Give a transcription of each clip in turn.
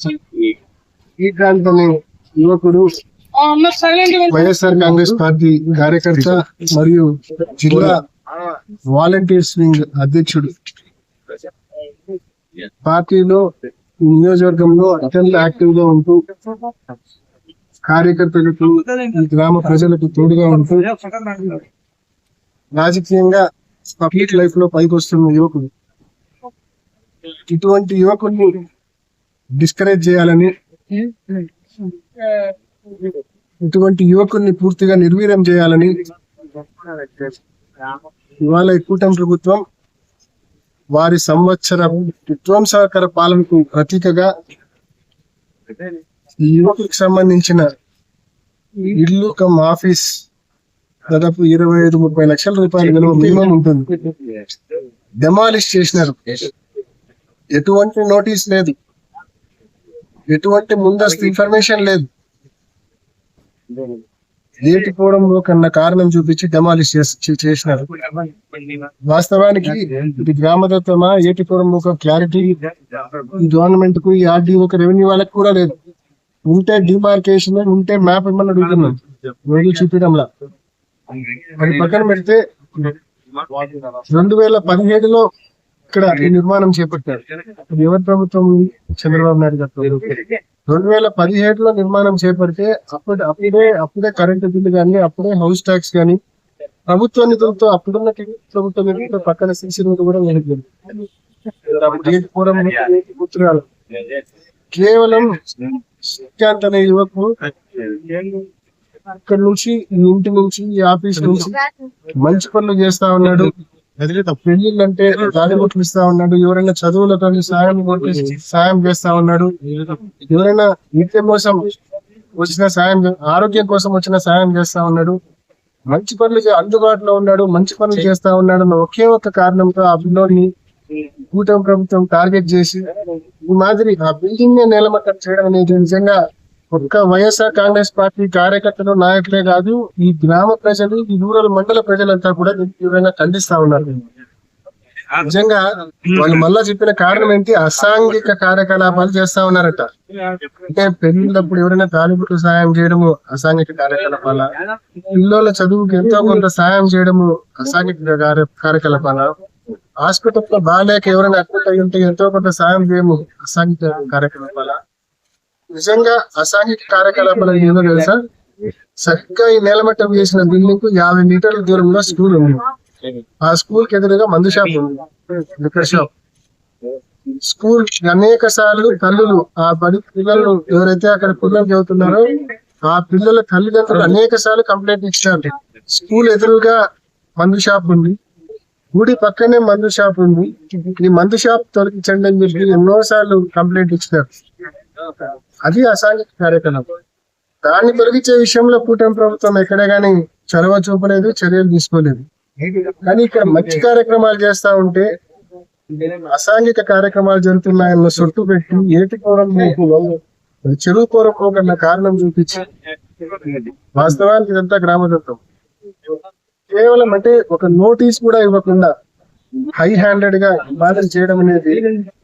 శ్రీకాంత్ అనే యువకుడు వైఎస్ఆర్ కాంగ్రెస్ పార్టీ కార్యకర్త మరియు జిల్లా వాలంటీర్స్ వింగ్ అధ్యక్షుడు. పార్టీలో ఈ నియోజకవర్గంలో అత్యంత యాక్టివ్గా ఉంటూ కార్యకర్తలకు ఈ గ్రామ ప్రజలకు తోడుగా ఉంటూ రాజకీయంగా పబ్లిక్ లైఫ్లో పైకి వస్తున్న యువకుడు. ఇటువంటి యువకుడిని డిస్కరేజ్ చేయాలని ఇటువంటి యువకుడిని పూర్తిగా నిర్వీర్యం చేయాలని ఇవాళ ఈ కూటమి ప్రభుత్వం వారి సంవత్సర విధ్వంసకర పాలనకు ప్రతీకగా యువకులకు సంబంధించిన ఇల్లు కమ్ ఆఫీస్ దాదాపు ఇరవై ఐదు ముప్పై లక్షల రూపాయల విలువ మినిమం ఉంటుంది. డెమాలిష్ చేసినారు. ఎటువంటి నోటీస్ లేదు. ఎటువంటి ముందస్తు ఇన్ఫర్మేషన్ లేదు. లేటిపోవడంలో కన్నా కారణం చూపించి డెమాలిష్ చేసి చేసినారు. వాస్తవానికి ఇది గ్రామదత్తమా ఏటిపురం ఒక క్లారిటీ గవర్నమెంట్కు ఈ ఆర్డీఓ రెవెన్యూ వాళ్ళకి కూడా లేదు. ఉంటే డిమార్కేషన్ ఉంటే మ్యాప్ ఇమ్మని అడుగుతున్నాం. రోజు చూపించడంలా అది పక్కన పెడితే రెండు వేల పదిహేడులో ఇక్కడ ఈ నిర్మాణం చేపట్టారు. ఎవరి ప్రభుత్వం చంద్రబాబు నాయుడు గారు రెండు వేల పదిహేడులో నిర్మాణం చేపడితే అప్పుడు అప్పుడే అప్పుడే కరెంటు బిల్లు కానీ అప్పుడే హౌస్ ట్యాక్స్ కానీ ప్రభుత్వ నిధులతో అప్పుడున్న ప్రభుత్వ నిధులతో పక్కన సిసి రోడ్డు కూడా గుర్తురాలు. కేవలం శ్రీకాంత్ అనే యువకు ఇక్కడ నుంచి ఈ ఇంటి నుంచి ఈ ఆఫీస్ నుంచి మంచి పనులు చేస్తా ఉన్నాడు. పెళ్ళిళ్ళు అంటే దాడిబొట్లు ఇస్తా ఉన్నాడు ఎవరైనా చదువులతో సాయం కొట్టి సాయం చేస్తా ఉన్నాడు. ఎవరైనా నిత్యం కోసం వచ్చిన సాయం ఆరోగ్యం కోసం వచ్చిన సాయం చేస్తా ఉన్నాడు. మంచి పనులు అందుబాటులో ఉన్నాడు మంచి పనులు చేస్తా ఉన్నాడు అన్న ఒకే ఒక్క కారణంతో ఆ పిల్లోని కూటమి ప్రభుత్వం టార్గెట్ చేసి ఈ మాదిరి ఆ బిల్డింగ్ నే నేలమట్టం చేయడం అనేది నిజంగా ఒక్క వైఎస్ఆర్ కాంగ్రెస్ పార్టీ కార్యకర్తలు నాయకులే కాదు ఈ గ్రామ ప్రజలు ఈ రూరల్ మండల ప్రజలంతా కూడా దీన్ని తీవ్రంగా ఖండిస్తా ఉన్నారు. నిజంగా వాళ్ళు మళ్ళా చెప్పిన కారణం ఏంటి? అసాంఘిక కార్యకలాపాలు చేస్తా ఉన్నారట. అంటే పెళ్ళిళ్ళప్పుడు ఎవరైనా తాలిబుట్లు సాయం చేయడము అసాంఘిక కార్యకలాపాల పిల్లల చదువుకి ఎంతో కొంత సాయం చేయడము అసాంఘిక కార్యకలాపాల హాస్పిటల్లో బాగాలేక ఎవరైనా అడ్మిట్ అయి ఉంటే ఎంతో కొంత సాయం చేయము అసాంఘిక కార్యకలాపాల. నిజంగా అసాంఘిక కార్యకలాపాలు ఏదో తెలుసా చక్కగా ఈ నేలమట్టం చేసిన బిల్డింగ్కు యాభై మీటర్ల దూరంలో స్కూల్ ఉంది. ఆ స్కూల్కి ఎదురుగా మందు షాప్ ఉంది. Liquor shop. స్కూల్ అనేక సార్లు తల్లులు ఆ బడి పిల్లలు ఎవరైతే అక్కడ పిల్లలు చదువుతున్నారో ఆ పిల్లల తల్లిదండ్రులు అనేక సార్లు కంప్లైంట్ ఇచ్చినారు స్కూల్ ఎదురుగా మందు షాప్ ఉంది. గుడి పక్కనే మందు షాప్ ఉంది. ఈ మందు షాప్ తొలగించండి అని చెప్పి ఎన్నో సార్లు కంప్లైంట్ ఇచ్చినారు అది అసాంఘిక కార్యకలాపం దాన్ని తొలగించే విషయంలో కూటమి ప్రభుత్వం ఎక్కడే కానీ చొరవ చూపలేదు చర్యలు తీసుకోలేదు. కానీ ఇక్కడ మంచి కార్యక్రమాలు చేస్తా ఉంటే అసాంఘిక కార్యక్రమాలు జరుగుతున్నాయన్న సొట్టు పెట్టి ఏటి కోరం చెరువు కోరపోకన్న కారణం చూపించి వాస్తవానికి ఇదంతా గ్రామదత్వం. కేవలం అంటే ఒక నోటీస్ కూడా ఇవ్వకుండా హై హ్యాండెడ్గా బాధలు చేయడం అనేది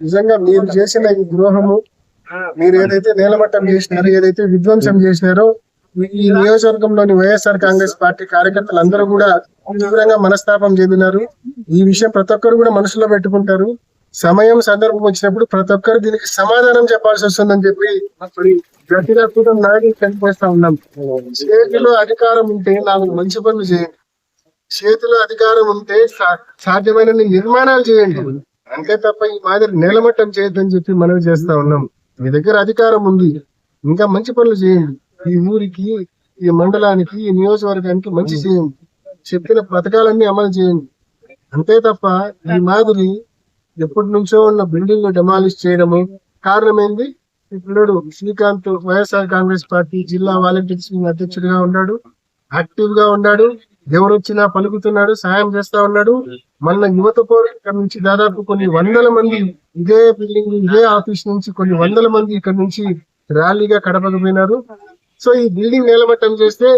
నిజంగా మీరు చేసిన ఈ ద్రోహము మీరు ఏదైతే నేలమట్టం చేసినారో ఏదైతే విధ్వంసం చేసినారో ఈ- నియోజకవర్గంలోని వైఎస్ఆర్ కాంగ్రెస్ పార్టీ కార్యకర్తలు అందరూ కూడా తీవ్రంగా మనస్తాపం చెందినారు. ఈ విషయం ప్రతి ఒక్కరు కూడా మనసులో పెట్టుకుంటారు. సమయం సందర్భం వచ్చినప్పుడు ప్రతి ఒక్కరు దీనికి సమాధానం చెప్పాల్సి వస్తుందని చెప్పి కూడా నాయకులు కనిపిస్తా ఉన్నాం. చేతిలో అధికారం ఉంటే నాకు మంచి పనులు చేయండి. చేతిలో అధికారం ఉంటే సాధ్యమైన నిర్మాణాలు చేయండి. అంతే తప్ప ఈ మాదిరి నేలమట్టం చేయొద్దని చెప్పి మనవి చేస్తా ఉన్నాం. మీ దగ్గర అధికారం ఉంది. ఇంకా మంచి పనులు చేయండి. ఈ ఊరికి ఈ మండలానికి ఈ నియోజకవర్గానికి మంచి చేయండి. చెప్పిన పథకాలన్నీ అమలు చేయండి. అంతే తప్ప ఈ మాదిరి ఎప్పటి నుంచో ఉన్న బిల్డింగ్ డెమాలిష్ చేయడము కారణం ఏంది ఈ పిల్లడు శ్రీకాంత్ వైఎస్ఆర్ కాంగ్రెస్ పార్టీ జిల్లా వాలంటీర్స్ అధ్యక్షుడిగా ఉన్నాడు. యాక్టివ్గా ఉన్నాడు. ఎవరు వచ్చినా పలుకుతున్నాడు సాయం చేస్తా ఉన్నాడు. మన యువత పోరాటం నుంచి దాదాపు కొన్ని వందల మంది ఇదే బిల్డింగ్ ఇదే ఆఫీస్ నుంచి కొన్ని వందల మంది ఇక్కడ నుంచి ర్యాలీగా కడపకు పోయినారు. సో ఈ బిల్డింగ్ నిలబట్టం చేస్తే